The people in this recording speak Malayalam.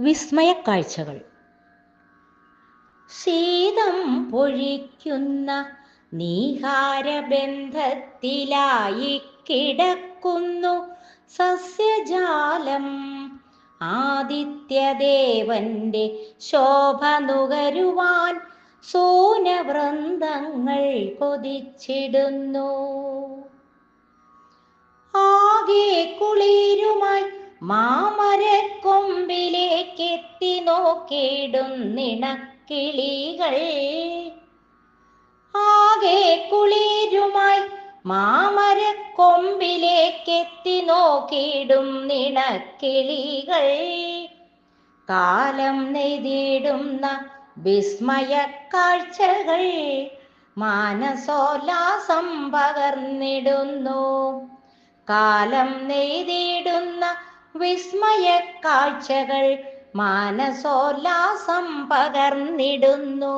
വിസ്മയക്കാഴ്ചകൾ. ശീതം പൊഴിക്കുന്ന നീഹാരബന്ധത്തിലായി കിടക്കുന്നു സസ്യജാലം ആദിത്യദേവന്റെ ശോഭ നുകരുവാൻ സൂനവൃന്ദങ്ങൾ കൊതിച്ചിടുന്നു. ആകെ കുളിരുമായി മാമരക്കൊമ്പിലേക്ക് എത്തി നോക്കിയിടുന്നിണക്കിളികൾ ആകെ കുളിരുമായി മാമരക്കൊമ്പിലേക്ക് എത്തി നോക്കിയിടും നിണക്കിളികൾ. കാലം നെയ്തിടുന്ന വിസ്മയ കാഴ്ചകൾ മാനസോല്ലാസം പകർന്നിടുന്നു. കാലം നെയ്തിടുന്ന വിസ്മയ കാഴ്ചകൾ മാനസോല്ലാസം പകർന്നിടുന്നു.